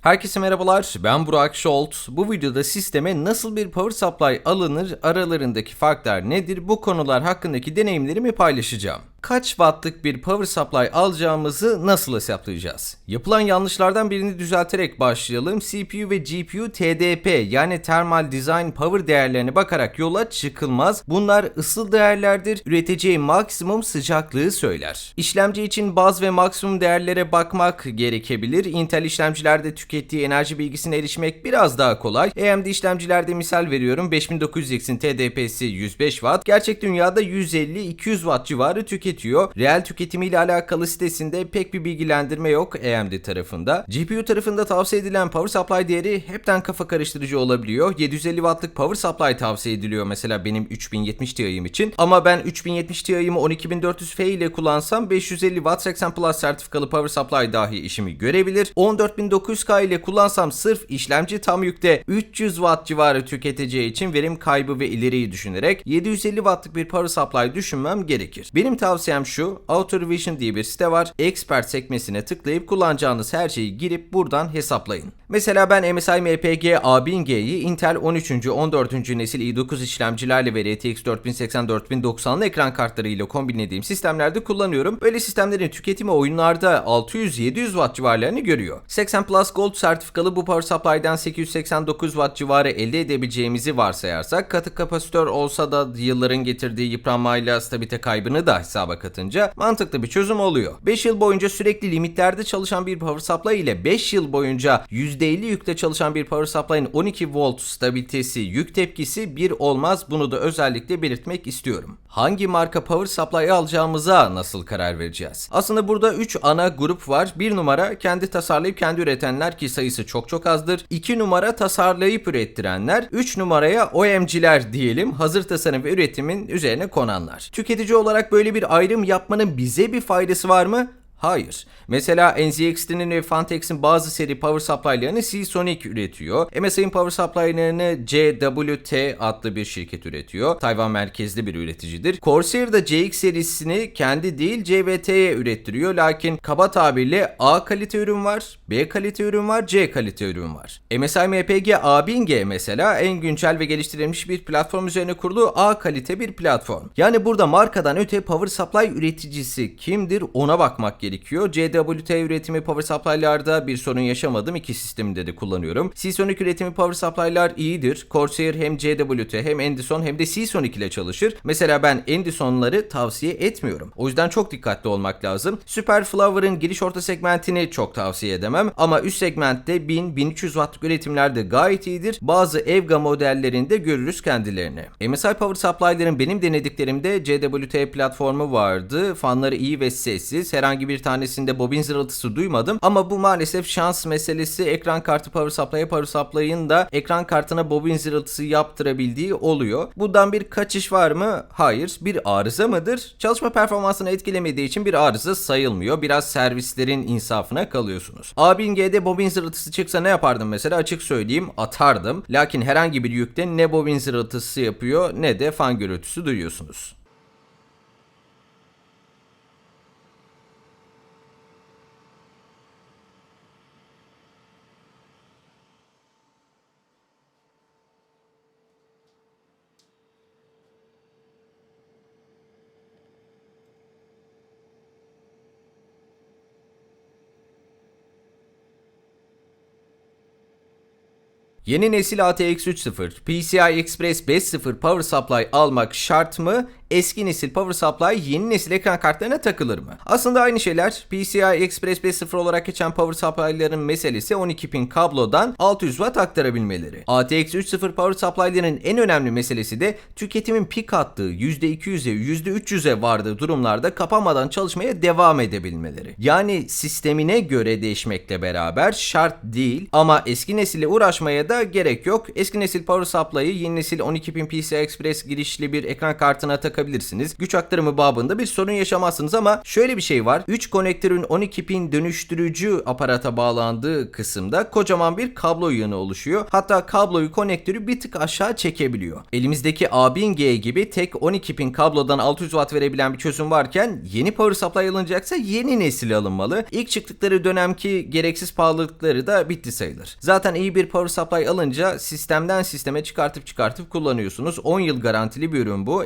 Herkese merhabalar, ben Burak Şolt. Bu videoda sisteme nasıl bir power supply alınır, aralarındaki farklar nedir, bu konular hakkındaki deneyimlerimi paylaşacağım. Kaç wattlık bir power supply alacağımızı nasıl hesaplayacağız? Yapılan yanlışlardan birini düzelterek başlayalım. CPU ve GPU TDP yani Thermal Design Power değerlerine bakarak yola çıkılmaz. Bunlar ısıl değerlerdir. Üreteceği maksimum sıcaklığı söyler. İşlemci için baz ve maksimum değerlere bakmak gerekebilir. Intel işlemcilerde tükettiği enerji bilgisine erişmek biraz daha kolay. AMD işlemcilerde misal veriyorum 5900X'in TDP'si 105 Watt. Gerçek dünyada 150-200 Watt civarı tüketiyor. Reel tüketimiyle alakalı sitesinde pek bir bilgilendirme yok AMD tarafında. GPU tarafında tavsiye edilen power supply değeri hepten kafa karıştırıcı olabiliyor. 750 Watt'lık power supply tavsiye ediliyor mesela benim 3070 Ti'm için. Ama ben 3070 Ti'mi 12400F ile kullansam 550 Watt 80 Plus sertifikalı power supply dahi işimi görebilir. 14900K ile kullansam sırf işlemci tam yükte 300 Watt civarı tüketeceği için verim kaybı ve ileriyi düşünerek 750 Watt'lık bir power supply düşünmem gerekir. Benim tavsiyem şu, AutoRevision diye bir site var. Expert sekmesine tıklayıp kullanacağınız her şeyi girip buradan hesaplayın. Mesela ben MSI MPG A1000G'yi Intel 13. 14. nesil i9 işlemcilerle ve RTX 4080 4090'lı ekran kartlarıyla kombinlediğim sistemlerde kullanıyorum. Böyle sistemlerin tüketimi oyunlarda 600-700 Watt civarlarını görüyor. 80 Plus Gold sertifikalı bu power supply'dan 889 Watt civarı elde edebileceğimizi varsayarsak katı kapasitör olsa da yılların getirdiği yıpranmayla stabilite kaybını da hesaba katınca mantıklı bir çözüm oluyor. 5 yıl boyunca sürekli limitlerde çalışan bir power supply ile 5 yıl boyunca %50 yükle çalışan bir power supply'ın 12 volt stabilitesi, yük tepkisi bir olmaz. Bunu da özellikle belirtmek istiyorum. Hangi marka power supply alacağımıza nasıl karar vereceğiz? Aslında burada 3 ana grup var. 1 numara kendi tasarlayıp kendi üretenler ki sayısı çok çok azdır. 2 numara tasarlayıp ürettirenler. 3 numaraya OEM'ciler diyelim. Hazır tasarım ve üretimin üzerine konanlar. Tüketici olarak böyle bir ayrım yapmanın bize bir faydası var mı? Hayır. Mesela NZXT'nin ve Fantex'in bazı seri power supply'larını Seasonic üretiyor. MSI'nin power supply'larını CWT adlı bir şirket üretiyor. Tayvan merkezli bir üreticidir. Corsair da CX serisini kendi değil CVT'ye ürettiriyor. Lakin kaba tabirle A kalite ürün var, B kalite ürün var, C kalite ürün var. MSI MPG A1000G mesela en güncel ve geliştirilmiş bir platform üzerine kurulu A kalite bir platform. Yani burada markadan öte power supply üreticisi kimdir ona bakmak gerekiyor. CWT üretimi power supply'larda bir sorun yaşamadım. İki sisteminde de kullanıyorum. Seasonic üretimi power supply'lar iyidir. Corsair hem CWT hem Endison hem de Seasonic ile çalışır. Mesela ben Endison'ları tavsiye etmiyorum. O yüzden çok dikkatli olmak lazım. Super Flower'ın giriş orta segmentini çok tavsiye edemem. Ama üst segmentte 1000-1300 wattlık üretimlerde gayet iyidir. Bazı Evga modellerinde görürüz kendilerini. MSI Power Supply'ların benim denediklerimde CWT platformu vardı. Fanları iyi ve sessiz. Herhangi bir tanesinde bobin zırıltısı duymadım. Ama bu maalesef şans meselesi. Ekran kartı Power Supply'a Power Supply'ın da ekran kartına bobin zırıltısı yaptırabildiği oluyor. Bundan bir kaçış var mı? Hayır. Bir arıza mıdır? Çalışma performansını etkilemediği için bir arıza sayılmıyor. Biraz servislerin insafına kalıyorsunuz. A1000G'de bobin zırıltısı çıksa ne yapardım mesela? Açık söyleyeyim atardım. Lakin herhangi bir yükte ne bobin zırıltısı yapıyor ne de fan gürültüsü duyuyorsunuz. Yeni nesil ATX 3.0, PCI Express 5.0 Power Supply almak şart mı? Eski nesil Power Supply yeni nesil ekran kartlarına takılır mı? Aslında aynı şeyler. PCI Express 5.0 olarak geçen Power Supply'ların meselesi 12 pin kablodan 600 Watt aktarabilmeleri. ATX 3.0 Power Supply'ların en önemli meselesi de tüketimin pik attığı %200'e %300'e vardığı durumlarda kapanmadan çalışmaya devam edebilmeleri. Yani sistemine göre değişmekle beraber şart değil ama eski nesile uğraşmaya da gerek yok. Eski nesil Power Supply'ı yeni nesil 12 pin PCI Express girişli bir ekran kartına takabilirsiniz takabilirsiniz. Güç aktarımı babında bir sorun yaşamazsınız ama şöyle bir şey var. 3 konektörün 12 pin dönüştürücü aparata bağlandığı kısımda kocaman bir kablo yığını oluşuyor. Hatta kabloyu konektörü bir tık aşağı çekebiliyor. Elimizdeki A1000G gibi tek 12 pin kablodan 600 watt verebilen bir çözüm varken yeni power supply alınacaksa yeni nesil alınmalı. İlk çıktıkları dönemki gereksiz pahalılıkları da bitti sayılır. Zaten iyi bir power supply alınca sistemden sisteme çıkartıp çıkartıp kullanıyorsunuz. 10 yıl garantili bir ürün bu.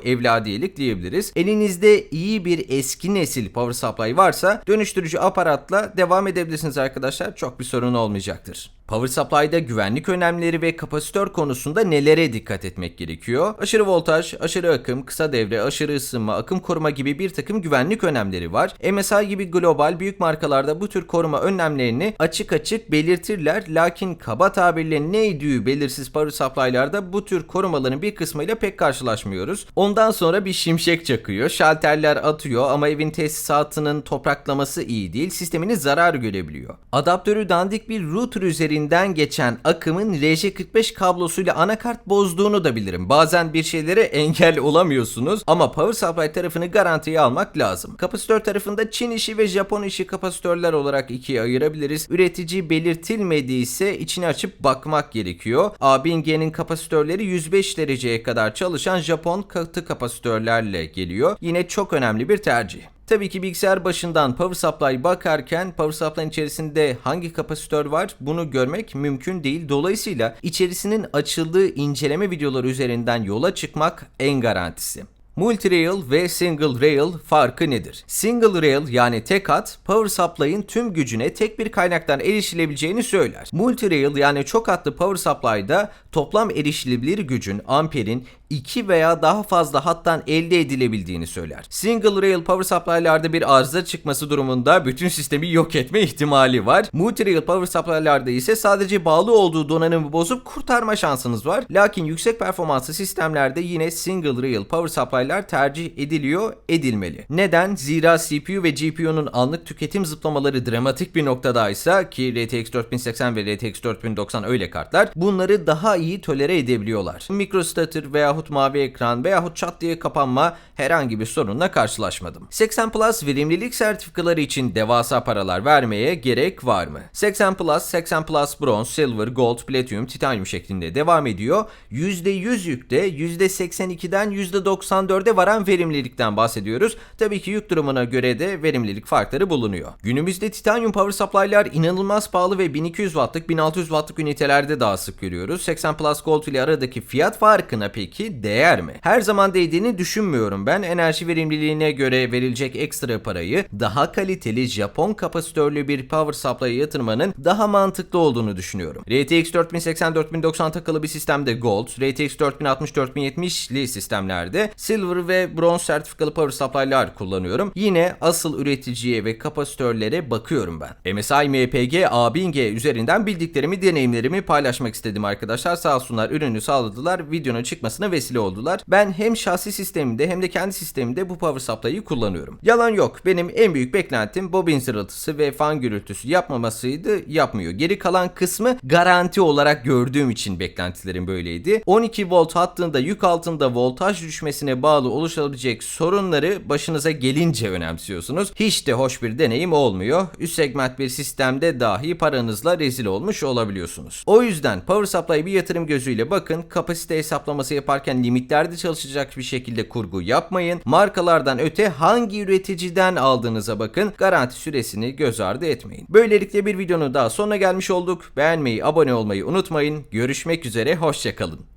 Evladiyelik diyebiliriz. Elinizde iyi bir eski nesil power supply varsa dönüştürücü aparatla devam edebilirsiniz arkadaşlar. Çok bir sorun olmayacaktır. Power supply'da güvenlik önlemleri ve kapasitör konusunda nelere dikkat etmek gerekiyor? Aşırı voltaj, aşırı akım, kısa devre, aşırı ısınma, akım koruma gibi bir takım güvenlik önlemleri var. MSI gibi global büyük markalarda bu tür koruma önlemlerini açık açık belirtirler. Lakin kaba tabirle neydi belirsiz power supply'larda bu tür korumaların bir kısmıyla pek karşılaşmıyoruz. Ondan sonra bir şimşek çakıyor, şalterler atıyor ama evin tesisatının topraklaması iyi değil, sistemini zarar görebiliyor. Adaptörü dandik bir router üzerinden geçen akımın RJ45 kablosuyla anakart bozduğunu da bilirim. Bazen bir şeylere engel olamıyorsunuz ama power supply tarafını garantiye almak lazım. Kapasitör tarafında Çin işi ve Japon işi kapasitörler olarak ikiye ayırabiliriz. Üretici belirtilmediyse içini açıp bakmak gerekiyor. A1000G'nin kapasitörleri 105 dereceye kadar çalışan Japon katı kapasitörlerle geliyor. Yine çok önemli bir tercih. Tabii ki bilgisayar başından power supply bakarken power supply'ın içerisinde hangi kapasitör var bunu görmek mümkün değil. Dolayısıyla içerisinin açıldığı inceleme videoları üzerinden yola çıkmak en garantisi. Multi-rail ve single rail farkı nedir? Single rail yani tek hat power supply'ın tüm gücüne tek bir kaynaktan erişilebileceğini söyler. Multi-rail yani çok hatlı power supply'da toplam erişilebilir gücün amperin 2 veya daha fazla hattan elde edilebildiğini söyler. Single rail power supply'larda bir arıza çıkması durumunda bütün sistemi yok etme ihtimali var. Multi-rail power supply'larda ise sadece bağlı olduğu donanımı bozup kurtarma şansınız var. Lakin yüksek performanslı sistemlerde yine single rail power supply'lar tercih ediliyor, edilmeli. Neden? Zira CPU ve GPU'nun anlık tüketim zıplamaları dramatik bir noktadaysa ki RTX 4080 ve RTX 4090 öyle kartlar bunları daha iyi tolere edebiliyorlar. Microstator veyahut mavi ekran veyahut çat diye kapanma herhangi bir sorunla karşılaşmadım. 80 Plus verimlilik sertifikaları için devasa paralar vermeye gerek var mı? 80 Plus, 80 Plus Bronze, Silver, Gold, Platinum, Titanium şeklinde devam ediyor. %100 yükte %82'den %94'e varan verimlilikten bahsediyoruz. Tabii ki yük durumuna göre de verimlilik farkları bulunuyor. Günümüzde Titanium Power Supply'lar inanılmaz pahalı ve 1200 Watt'lık 1600 Watt'lık ünitelerde daha sık görüyoruz. 80 Plus Gold ile aradaki fiyat farkına peki değer mi? Her zaman değdiğini düşünmüyorum ben. Enerji verimliliğine göre verilecek ekstra parayı daha kaliteli Japon kapasitörlü bir power supply'a yatırmanın daha mantıklı olduğunu düşünüyorum. RTX 4080-4090 takılı bir sistemde Gold, RTX 4060-4070'li sistemlerde Silver ve Bronze sertifikalı power supply'lar kullanıyorum. Yine asıl üreticiye ve kapasitörlere bakıyorum ben. MSI MPG A1000G üzerinden bildiklerimi, deneyimlerimi paylaşmak istedim arkadaşlar. Sağ olsunlar ürünü sağladılar, videonun çıkmasına vesile oldular. Ben hem şahsi sistemimde hem de kendi sistemimde bu power supply'ı kullanıyorum. Yalan yok. Benim en büyük beklentim bobin zırıltısı ve fan gürültüsü yapmamasıydı. Yapmıyor. Geri kalan kısmı garanti olarak gördüğüm için beklentilerim böyleydi. 12 volt hattında yük altında voltaj düşmesine bağlı oluşabilecek sorunları başınıza gelince önemsiyorsunuz. Hiç de hoş bir deneyim olmuyor. Üst segment bir sistemde dahi paranızla rezil olmuş olabiliyorsunuz. O yüzden power supply bir yatırım gözüyle bakın. Kapasite hesaplaması yaparken limitlerde çalışacak bir şekilde kurgu yapmayın. Markalardan öte hangi üreticiden aldığınıza bakın. Garanti süresini göz ardı etmeyin. Böylelikle bir videonun daha sonuna gelmiş olduk. Beğenmeyi, abone olmayı unutmayın. Görüşmek üzere, hoşçakalın.